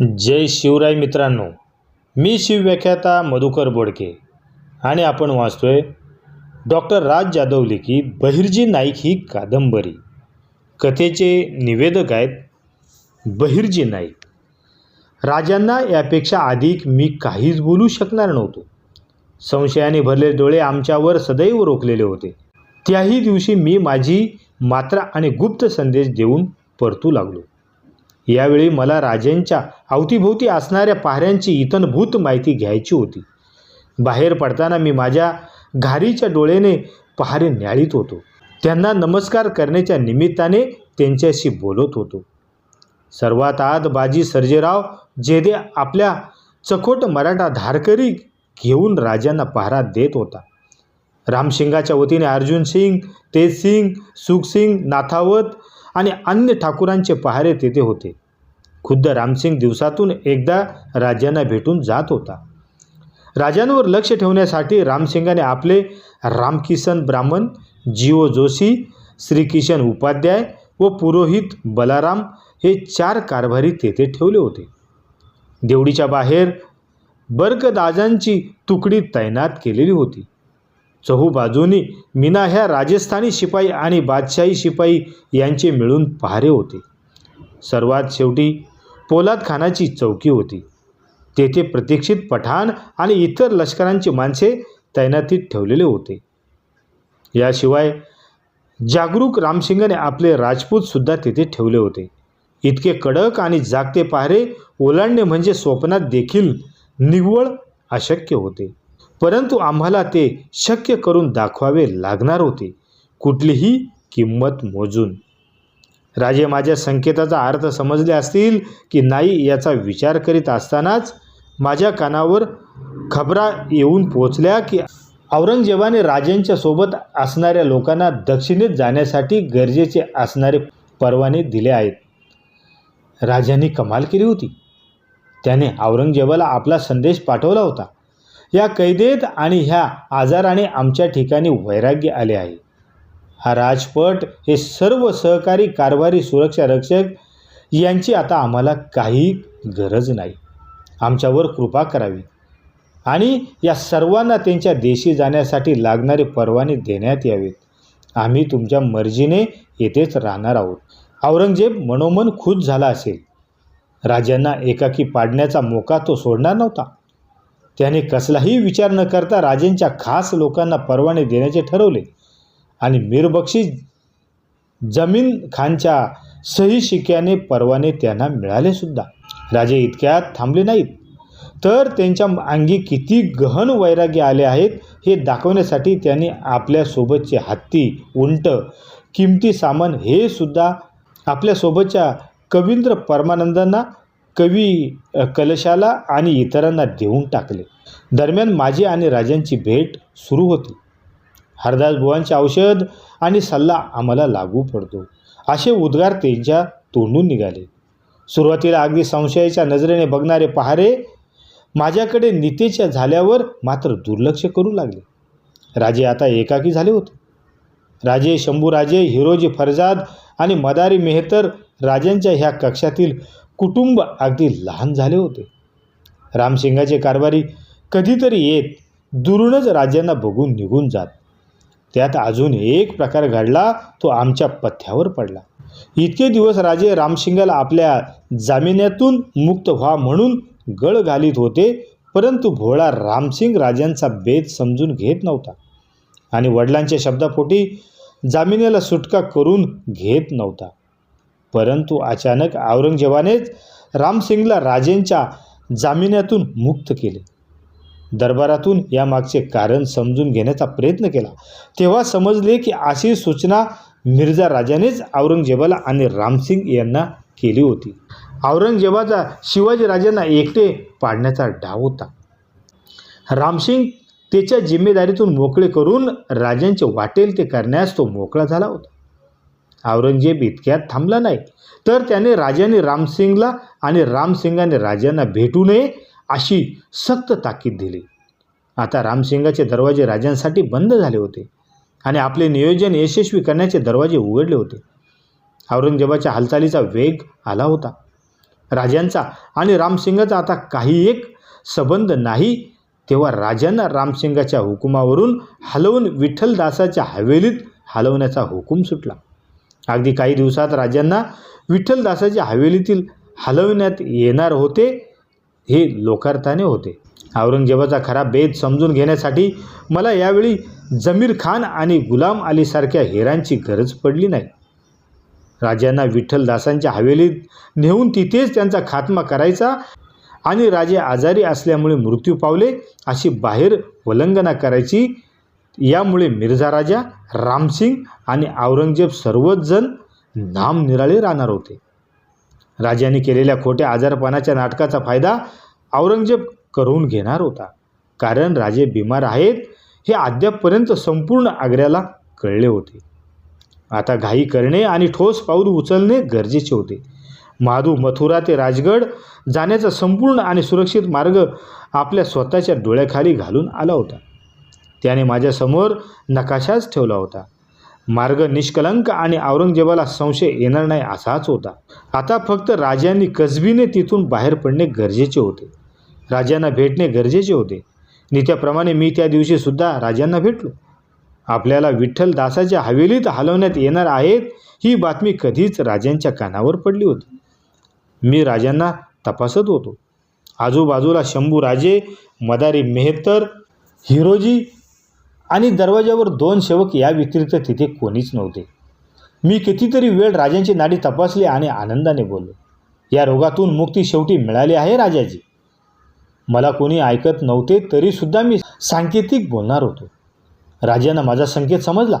जय शिवराय मित्रांनो. मी शिवव्याख्याता मधुकर बोडके आणि आपण वाचतोय डॉक्टर राज जाधव लिखी बहिर्जी नाईक ही कादंबरी. कथेचे निवेदक आहेत बहिर्जी नाईक. राजांना यापेक्षा अधिक मी काहीच बोलू शकणार नव्हतो. संशयाने भरलेले डोळे आमच्यावर सदैव रोखलेले होते. त्याही दिवशी मी माझी मात्रा आणि गुप्त संदेश देऊन परतू लागलो. यावेळी मला राजेंच्या अवतीभोवती असणाऱ्या पाहऱ्यांची इतनभूत माहिती घ्यायची होती. बाहेर पडताना मी माझ्या घारीच्या डोळेने पहारे न्याळीत होतो. त्यांना नमस्कार करण्याच्या निमित्ताने त्यांच्याशी बोलत होतो. सर्वात आत बाजी सर्जेराव जेदे आपल्या चकोट मराठा धारकरी घेऊन राजांना पहारा देत होता. रामसिंगाच्या वतीने अर्जुन सिंग तेज सिंग सुखसिंग नाथावत आणि अन्य ठाकूरांचे पहारे तेथे होते. खुद्द रामसिंग दिवसातून एकदा राजांना भेटून जात होता. राजांवर लक्ष ठेवण्यासाठी रामसिंगाने आपले रामकिसन ब्राह्मण जीओ जोशी श्रीकिशन उपाध्याय व पुरोहित बलाराम हे चार कारभारी तेथे ठेवले होते. देवडीच्या बाहेर बर्कदाजांची तुकडी तैनात केलेली होती. चहूबाजूनी मीना ह्या राजस्थानी शिपाई आणि बादशाही शिपाई यांचे मिळून पहारे होते. सर्वात शेवटी पोलाद खानाची चौकी होती. तेथे प्रतीक्षित पठाण आणि इतर लष्करांची माणसे तैनातीत ठेवलेले होते. याशिवाय जागरूक रामसिंगने आपले राजपूतसुद्धा तेथे ठेवले होते. इतके कडक आणि जागते पहारे ओलांडणे म्हणजे स्वप्नात देखील निव्वळ अशक्य होते. परंतु आम्हाला ते शक्य करून दाखवावे लागणार होते. कुठलीही किंमत मोजून. राजे माझ्या संकेताचा अर्थ समजले असतील की नाही याचा विचार करीत असतानाच माझ्या कानावर खबरा येऊन पोचल्या की औरंगजेबाने राजांच्या सोबत असणाऱ्या लोकांना दक्षिणेत जाण्यासाठी गरजेचे असणारे परवाने दिले आहेत. राजांनी कमाल केली होती. त्याने औरंगजेबाला आपला संदेश पाठवला होता. या कैदेत आणि ह्या आजाराने आमच्या ठिकाणी वैराग्य आले आहे. हा राजपट हे सर्व सहकारी कारभारी सुरक्षा रक्षक यांची आता आम्हाला काही गरज नाही. आमच्यावर कृपा करावी. आणि या सर्वांना त्यांच्या देशी जाण्यासाठी लागणारे परवाने देण्यात यावेत. आम्ही तुमच्या मर्जीने येथेच राहणार आहोत. औरंगजेब मनोमन खुश झाला असेल. राजांना एकाकी पाडण्याचा मोका तो सोडणार नव्हता. त्याने कसलाही विचार न करता राजेंच्या खास लोकांना परवाने देण्याचे ठरवले. आणि मीरबक्षी जमीन खानच्या सही शिक्याने परवाने त्यांना मिळाले सुद्धा. राजे इतक्यात थांबले नाहीत. तर त्यांच्या अंगी किती गहन वैराग्य आले आहेत हे दाखवण्यासाठी त्यांनी आपल्यासोबतचे हत्ती उंट किमती सामान हे सुद्धा आपल्यासोबतच्या कवींद्र परमानंदांना कवी कलशाला आणि इतरांना देऊन टाकले. दरम्यान माझी आणि राजांची भेट सुरू होती. हरदास बुवांचे औषध आणि सल्ला आम्हाला लागू पडतो. असे उद्गार त्यांच्या तोंडून निघाले. सुरुवातीला अगदी संशयाच्या नजरेने बघणारे पहारे माझ्याकडे नितेच्या झाल्यावर मात्र दुर्लक्ष करू लागले. राजे आता एकाकी झाले होते. राजे शंभूराजे हिरोजी फरजाद आणि मदारी मेहतर राजांच्या ह्या कक्षातील कुटुंब अगदी लहान झाले होते. रामसिंगाचे कारभारी कधीतरी येत दुरूनच राजांना बघून निघून जात. त्यात अजून एक प्रकार घडला तो आमच्या पथ्यावर पडला. इतके दिवस राजे रामसिंगाला आपल्या जामिन्यातून मुक्त व्हा म्हणून गळ घालीत होते परंतु भोळा रामसिंग राजांचा बेद समजून घेत नव्हता आणि वडिलांच्या शब्दापोटी जामिन्याला सुटका करून घेत नव्हता. परंतु अचानक औरंगजेबानेच रामसिंगला राजेंच्या जामिन्यातून मुक्त केले. दरबारातून यामागचे कारण समजून घेण्याचा प्रयत्न केला. तेव्हा समजले की अशी सूचना मिर्झा राजानेच औरंगजेबाला आणि रामसिंग यांना केली होती. औरंगजेबाचा शिवाजी राजांना एकटे पाडण्याचा डाव होता. रामसिंग त्याच्या जिम्मेदारीतून मोकळे करून राजांचे वाटेल ते करण्यास तो मोकळा झाला होता. औरंगजेब इतक्यात थांबला नाही. तर त्याने राजाने रामसिंगला आणि रामसिंगाने राजांना भेटू नये अशी सक्त ताकीद दिली. आता रामसिंगाचे दरवाजे राजांसाठी बंद झाले होते आणि आपले नियोजन यशस्वी करण्याचे दरवाजे उघडले होते. औरंगजेबाच्या हालचालीचा वेग आला होता. राजांचा आणि रामसिंगाचा आता काही एक संबंध नाही तेव्हा राजांना रामसिंगाच्या हुकुमावरून हलवून विठ्ठलदासाच्या हवेलीत हलवण्याचा हुकूम सुटला. अगदी काही दिवसात राजांना विठ्ठलदासाच्या हवेलीतील हलवण्यात येणार होते हे लोकार्थाने होते. औरंगजेबाचा खरा बेद समजून घेण्यासाठी मला यावेळी जमीर खान आणि गुलाम अलीसारख्या हेरांची गरज पडली नाही. राजांना विठ्ठलदासांच्या हवेलीत नेऊन तिथेच त्यांचा खात्मा करायचा आणि राजे आजारी असल्यामुळे मृत्यू पावले अशी बाहेर वलंगना करायची. यामुळे मिर्झा राजा रामसिंग आणि औरंगजेब सर्वच जण नामनिराळे राहणार होते. राजाने केलेल्या खोट्या आजारपणाच्या नाटकाचा फायदा औरंगजेब करून घेणार होता. कारण राजे बिमार आहेत हे अद्यापपर्यंत संपूर्ण आग्र्याला कळले होते. आता घाई करणे आणि ठोस पाऊल उचलणे गरजेचे होते. माधू मथुरा ते राजगड जाण्याचा संपूर्ण आणि सुरक्षित मार्ग आपल्या स्वतःच्या डोळ्याखाली घालून आला होता. त्याने माझ्यासमोर नकाशाच ठेवला होता. मार्ग निष्कलंक आणि औरंगजेबाला संशय येणार नाही असाच होता. आता फक्त राजांनी कसबीने तिथून बाहेर पडणे गरजेचे होते. राजांना भेटणे गरजेचे होते. नित्याप्रमाणे मी त्या दिवशीसुद्धा राजांना भेटलो. आपल्याला विठ्ठल दासाच्या हवेलीत हलवण्यात येणार आहेत ही बातमी कधीच राजांच्या कानावर पडली होती. मी राजांना तपासत होतो. आजूबाजूला शंभू राजे मदारी मेहतर हिरोजी आणि दरवाजावर दोन सेवक या व्यतिरिक्त तिथे कोणीच नव्हते. मी कितीतरी वेळ राजांची नाडी तपासली आणि आनंदाने बोललो या रोगातून मुक्ती शेवटी मिळाली आहे राजाजी. मला कोणी ऐकत नव्हते तरीसुद्धा मी सांकेतिक बोलणार होतो. राजांना माझा संकेत समजला.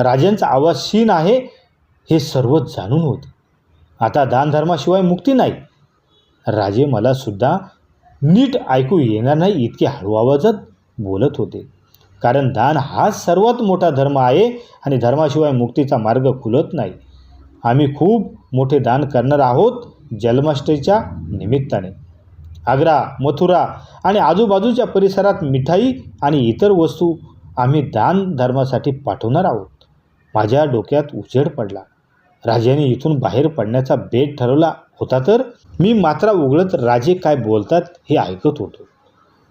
राजांचा आवाज शीन आहे हे सर्वच जाणून होते. आता दानधर्माशिवाय मुक्ती नाही. राजे मला सुद्धा नीट ऐकू येणार नाही इतके हळू आवाजात बोलत होते. कारण दान हा सर्वात मोठा धर्म आहे आणि धर्माशिवाय मुक्तीचा मार्ग खुलत नाही. आम्ही खूप मोठे दान करणार आहोत जन्माष्टमीच्या निमित्ताने. आग्रा मथुरा आणि आजूबाजूच्या परिसरात मिठाई आणि इतर वस्तू आम्ही दान धर्मासाठी पाठवणार आहोत. माझ्या डोक्यात उजेड पडला. राजाने इथून बाहेर पडण्याचा बेट ठरवला होता तर मी मात्रा उघडत राजे काय बोलतात हे ऐकत होतो.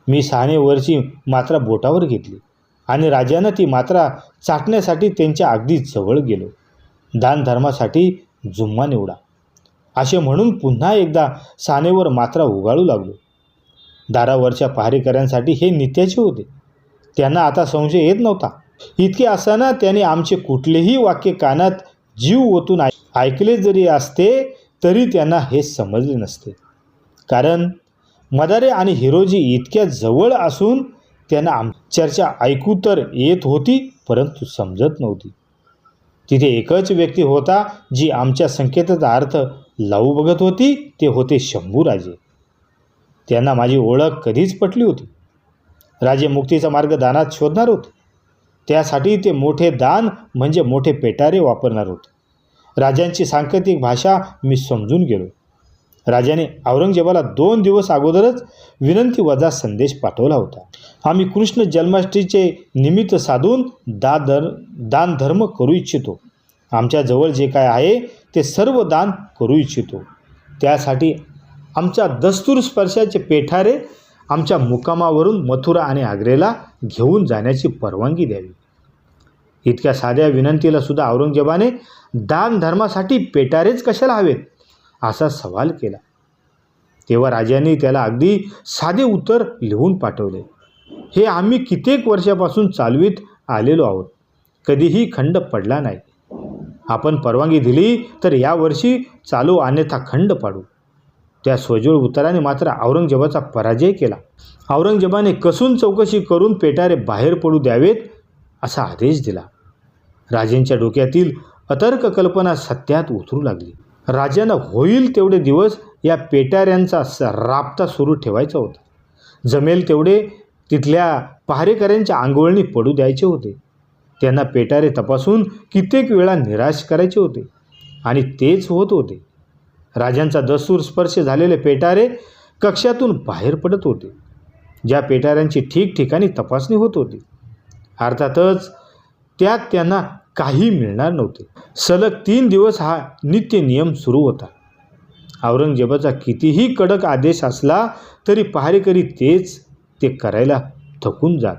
मी सहानेवरची मात्रा बोटावर घेतली. आणि राजानं ती मात्रा चाटण्यासाठी त्यांच्या अगदी जवळ गेलो. दान धर्मासाठी जुम्मा निवडा. असे म्हणून पुन्हा एकदा सानेवर मात्रा उगाळू लागलो. दारावरच्या पहारेकऱ्यांसाठी हे नित्याचे होते. त्यांना आता संशय येत नव्हता. इतके असताना त्याने आमचे कुठलेही वाक्य कानात जीव ओतून ऐकले जरी असते तरी त्यांना हे समजले नसते. कारण मदारे आणि हिरोजी इतक्या जवळ असून त्यांना आम चर्चा ऐकू तर येत होती परंतु समजत नव्हती. तिथे एकच व्यक्ती होता जी आमच्या संकेताचा अर्थ लावू बघत होती ते होते शंभूराजे. त्यांना माझी ओळख कधीच पटली होती. राजे मुक्तीचा मार्ग दानात शोधणार होते. त्यासाठी ते मोठे दान म्हणजे मोठे पेटारे वापरणार होते. राजांची सांकेतिक भाषा मी समजून गेलो. राजाने औरंगजेबाला दोन दिवस अगोदरच विनंती वजा संदेश पाठवला होता. आम्ही कृष्ण जन्माष्टमीचे निमित्त साधून दादर दानधर्म दान धर्म करू इच्छितो. आमच्याजवळ जे काय आहे ते सर्व दान करू इच्छितो. त्यासाठी आमच्या दस्तूर स्पर्शाचे पेठारे आमच्या मुकामावरून मथुरा आणि आग्रेला घेऊन जाण्याची परवानगी द्यावी. इतक्या साध्या विनंतीला सुद्धा औरंगजेबाने दान धर्मासाठी पेटारेच कशाला हवेत? असा सवाल केला. तेव्हा राजाने त्याला अगदी साधे उत्तर लिहून पाठवले. हे आम्ही कित्येक वर्षापासून चालवीत आलेलो आहोत. कधीही खंड पडला नाही. आपण परवानगी दिली तर यावर्षी चालू अन्यथा खंड पाडू. त्या स्वजूळ उत्तराने मात्र औरंगजेबाचा पराजय केला. औरंगजेबाने कसून चौकशी करून पेटारे बाहेर पडू द्यावेत असा आदेश दिला. राजेंच्या डोक्यातील अतर्क कल्पना सत्यात उतरू लागली. राजांना होईल तेवढे दिवस या पेटाऱ्यांचा स राबता सुरू ठेवायचा होता. जमेल तेवढे तिथल्या पहारेकऱ्यांच्या आंघोळणी पडू द्यायचे होते. त्यांना पेटारे तपासून कित्येक वेळा निराश करायचे होते आणि तेच होत होते. राजांचा दसूर स्पर्श झालेले पेटारे कक्षातून बाहेर पडत होते. ज्या पेटाऱ्यांची ठिकठिकाणी तपासणी होत होती. अर्थातच त्यात त्यांना काही मिळणार नव्हते. सलग तीन दिवस हा नित्य नियम सुरू होता. औरंगजेबाचा कितीही कडक आदेश असला तरी पहारेकरी तेच ते करायला थकून जात.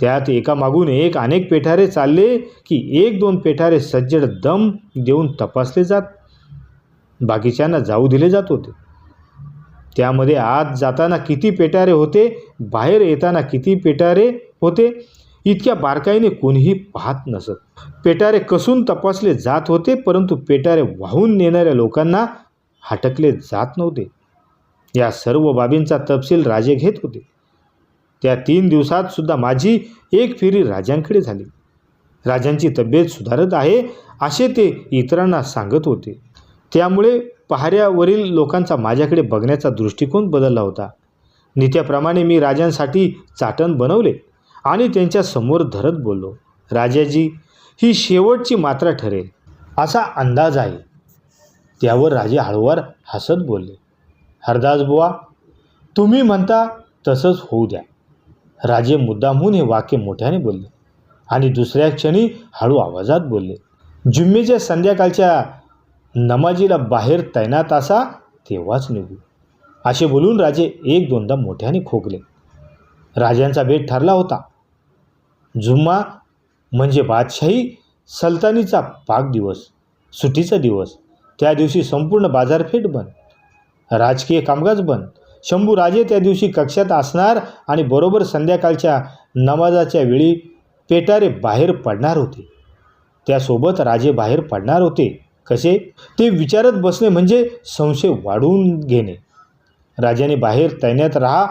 त्यात एकामागून एक अनेक पेठारे चालले की एक दोन पेठारे सज्जड दम देऊन तपासले जात. बाकीच्यांना जाऊ दिले जात होते. त्यामध्ये आत जाताना किती पेटारे होते बाहेर येताना किती पेटारे होते इतक्या बारकाईने कोणीही पाहत नसत. पेटारे कसून तपासले जात होते परंतु पेटारे वाहून नेणाऱ्या लोकांना हटकले जात नव्हते. या सर्व बाबींचा तपशील राजे घेत होते. त्या तीन दिवसात सुद्धा माझी एक फेरी राजांकडे झाली. राजांची तब्येत सुधारत आहे असे ते इतरांना सांगत होते. त्यामुळे पहाऱ्यावरील लोकांचा माझ्याकडे बघण्याचा दृष्टिकोन बदलला होता. नित्याप्रमाणे मी राजांसाठी चाटण बनवले. आणि त्यांच्यासमोर धरत बोललो राजाजी ही शेवटची मात्रा ठरेल असा अंदाज आहे. त्यावर राजे हळूवार हसत बोलले हरदास बुवा तुम्ही म्हणता तसंच होऊ द्या. राजे मुद्दामहून हे वाक्य मोठ्याने बोलले आणि दुसऱ्या क्षणी हळू आवाजात बोलले जुम्मेच्या संध्याकाळच्या नमाजीला बाहेर तैनात असा तेव्हाच निघू. असे बोलून राजे एक दोनदा मोठ्याने खोकले. राजांचा भेट ठरला होता. जुम्मा म्हणजे बादशाही सलतानीचा पाक दिवस सुट्टीचा दिवस. त्या दिवशी संपूर्ण बाजारपेठ बंद. राजकीय कामकाज बंद. शंभू राजे त्या दिवशी कक्षात असणार आणि बरोबर संध्याकाळच्या नमाजाच्या वेळी पेटारे बाहेर पडणार होते. त्यासोबत राजे बाहेर पडणार होते. कसे? ते विचारत बसणे म्हणजे संशय वाढवून घेणे. राजाने बाहेर तैनात राहा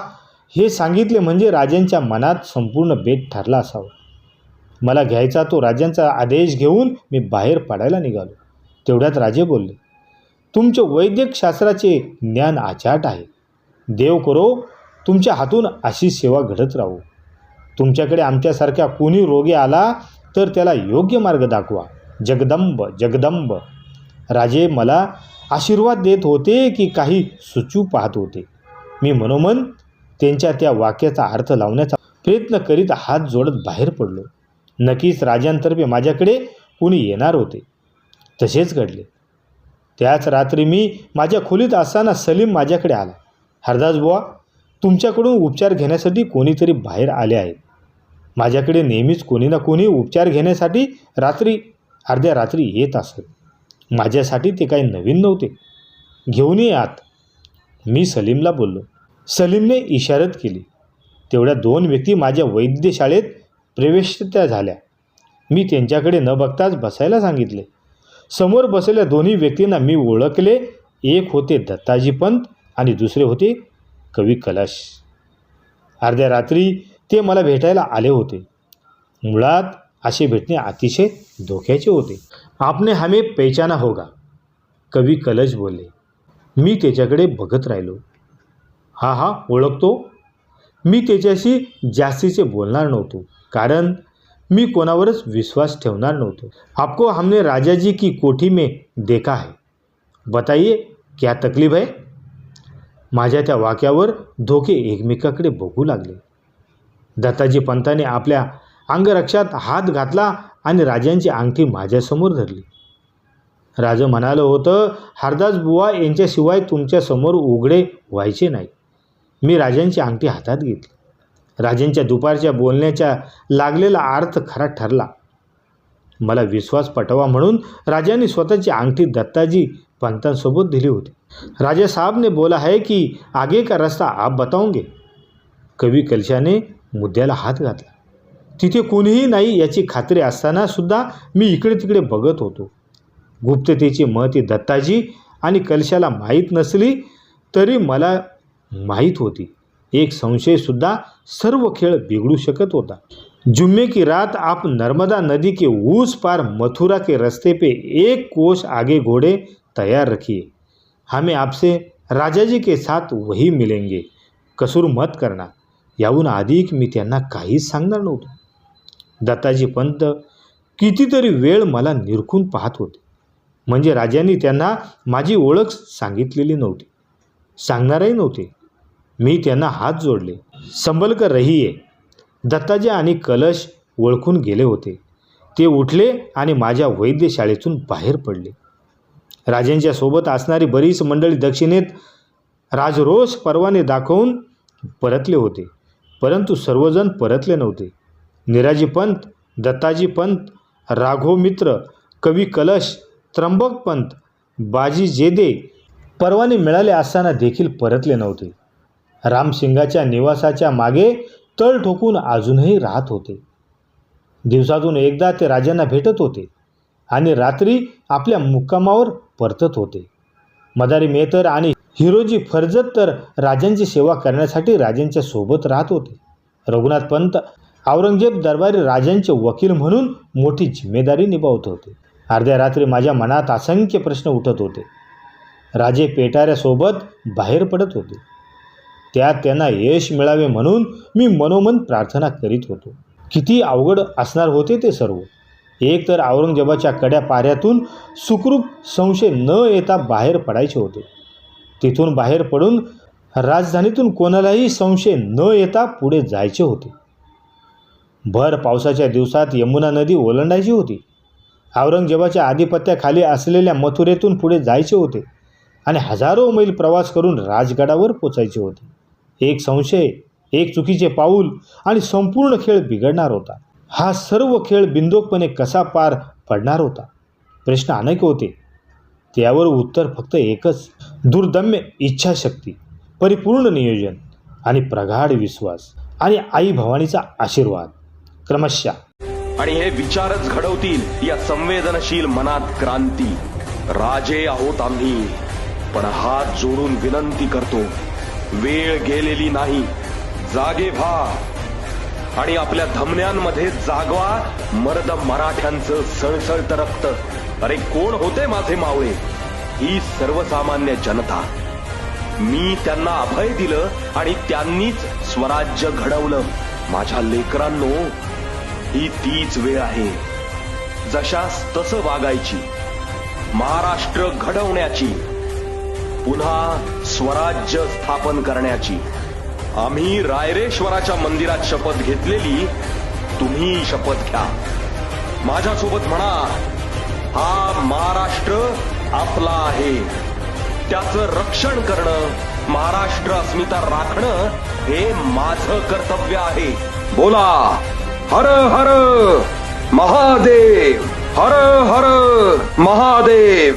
हे सांगितले म्हणजे राजांच्या मनात संपूर्ण बेत ठरला असावा. मला घ्यायचा तो राजांचा आदेश घेऊन मी बाहेर पडायला निघालो. तेवढ्यात राजे बोलले तुमचे वैद्यकशास्त्राचे ज्ञान आचाट आहे. देव करो तुमच्या हातून अशी सेवा घडत राहू. तुमच्याकडे आमच्यासारख्या कोणी रोगी आला तर त्याला योग्य मार्ग दाखवा. जगदंब जगदंब. राजे मला आशीर्वाद देत होते की काही सुचू पाहत होते. मी मनोमन त्यांच्या त्या वाक्याचा अर्थ लावण्याचा प्रयत्न करीत हात जोडत बाहेर पडलो. नक्कीच राजांतर्फे माझ्याकडे कोणी येणार होते. तसेच घडले. त्याच रात्री मी माझ्या खोलीत असताना सलीम माझ्याकडे आला. हरदास बुवा तुमच्याकडून उपचार घेण्यासाठी कोणीतरी बाहेर आले आहेत माझ्याकडे नेहमीच कोणी ना कोणी उपचार घेण्यासाठी रात्री अर्ध्या रात्री येत असत. माझ्यासाठी ते काही नवीन नव्हते. घेऊन ये आत. मी सलीमला बोललो. सलीमने इशारत केली. तेवढ्या दोन व्यक्ती माझ्या वैद्यशाळेत प्रवेशत्या झाल्या. मी त्यांच्याकडे न बघताच बसायला सांगितले. समोर बसलेल्या दोन्ही व्यक्तींना मी ओळखले. एक होते दत्ताजी पंत आणि दुसरे होते कवी कलश. अर्ध्या रात्री ते मला भेटायला आले होते. मुळात असे भेटणे अतिशय धोक्याचे होते. आपने हमें पेचाना होगा कवी कलश बोलले. मी त्याच्याकडे बघत राहिलो. हा हा ओळखतो? मी त्याच्याशी जास्तीचे बोलणार नव्हतो कारण मी कोणावरच विश्वास ठेवणार नव्हतो. आपको हमने राजा जी की कोठी में देखा है. बताइए क्या तकलीफ है? माझ्या त्या वाक्यावर धोके एकमेकाकडे बघू लागले. दत्ताजी पंताने आपल्या अंगरक्षात हात घातला आणि राजांची अंगठी माझ्यासमोर धरली. राजा म्हणालं होतं हरदास बुवा यांच्याशिवाय तुमच्यासमोर उघडे व्हायचे नाही. मी राजांची अंगठी हातात घेतली. राजांच्या दुपारच्या बोलण्याच्या लागलेला अर्थ खरा ठरला. मला विश्वास पटवा म्हणून राजांनी स्वतःची अंगठी दत्ताजी पंतांसोबत दिली होती. राजा साहब ने बोला है कि आगे का रास्ता आप बताओगे कवी कलशाने मुद्द्याला हात घातला. तिथे कोणीही नाही याची खात्री असताना सुद्धा मी इकडे तिकडे बघत होतो. गुप्ततेची महती दत्ताजी आणि कलशाला माहीत नसली तरी मला माहीत होती. एक संशयसुद्धा सर्व खेळ बिघडू शकत होता. जुम्मे की रात आप नर्मदा नदी के उस पार मथुरा के रास्ते पे एक कोश आगे घोड़े तैयार रखिए। हमें आपसे राजा जी के साथ वही मिलेंगे। कसूर मत करना। याहून अधिक मी त्यांना काहीच सांगणार नव्हतो. दत्ताजी पंत कितीतरी वेळ मला निरखून पाहत होते. म्हणजे राजांनी त्यांना माझी ओळख सांगितलेली नव्हती. सांगणारही नव्हते. मी त्यांना हात जोडले. संबलकर रहिये. दत्ताजी आणि कलश ओळखून गेले होते. ते उठले आणि माझ्या वैद्यशाळेतून बाहेर पडले. राजेंच्या सोबत असणारी बरीच मंडळी दक्षिणेत राजरोष परवाने दाखवून परतले होते. परंतु सर्वजण परतले नव्हते. निराजी पंत दत्ताजी पंत राघव मित्र कवी कलश त्र्यंबक पंत बाजी जेदे परवाने मिळाले असताना देखील परतले नव्हते. रामसिंगाच्या निवासाच्या मागे तळ ठोकून अजूनही राहत होते. दिवसातून एकदा ते राजांना भेटत होते आणि रात्री आपल्या मुक्कामावर परतत होते. मदारी मेहतर आणि हिरोजी फर्जत तर राजांची सेवा करण्यासाठी राजांच्या सोबत राहत होते. रघुनाथ पंत औरंगजेब दरबारी राजांचे वकील म्हणून मोठी जिम्मेदारी निभावत होते. अर्ध्या रात्री माझ्या मनात असंख्य प्रश्न उठत होते. राजे पेटाऱ्यासोबत बाहेर पडत होते. त्यात त्यांना यश मिळावे म्हणून मी मनोमन प्रार्थना करीत होतो. किती अवघड असणार होते ते सर्व. एक तर औरंगजेबाच्या कड्या पाऱ्यातून सुखरूप संशय न येता बाहेर पडायचे होते. तिथून बाहेर पडून राजधानीतून कोणालाही संशय न येता पुढे जायचे होते. भर पावसाच्या दिवसात यमुना नदी ओलांडायची होती. औरंगजेबाच्या आधिपत्याखाली असलेल्या मथुरेतून पुढे जायचे होते आणि हजारो मैल प्रवास करून राजगडावर पोचायचे होते. एक संशय एक चुकीचे पाऊल आणि संपूर्ण खेळ बिघडणार होता. हा सर्व खेळ बिंदोकपणे कसा पार पडणार होता? प्रश्न अनेक होते. त्यावर उत्तर फक्त एकच दुर्दम्य इच्छाशक्ती परिपूर्ण नियोजन आणि प्रगाढ विश्वास आणि आई भवानीचा आशीर्वाद. क्रमशः. आणि हे विचारच घडवतील या संवेदनशील मनात क्रांती. राजे आहोत आम्ही पण हात जोडून विनंती करतो वेळ गेलेली नाही. जागे व्हा. आणि आपल्या धमन्यांमध्ये जागवा. मर्द मराठ्यांचं सळसळत रक्त. अरे कोण होते माझे मावळे? ही सर्वसामान्य जनता. मी त्यांना अभय दिलं आणि त्यांनीच स्वराज्य घडवलं. माझ्या लेकरांनो ही तीच वेळ आहे. जशास तसं वागायची. महाराष्ट्र घडवण्याची. पुन्हा स्वराज्य स्थापन करण्याची. आम्ही रायरेश्वराच्या मंदिरात शपथ घेतलेली तुम्ही शपथ घ्या. माझ्यासोबत म्हणा हा महाराष्ट्र आपला आहे. त्याचं रक्षण करणं महाराष्ट्र अस्मिता राखणं हे माझं कर्तव्य आहे. बोला हर हर महादेव हर हर महादेव.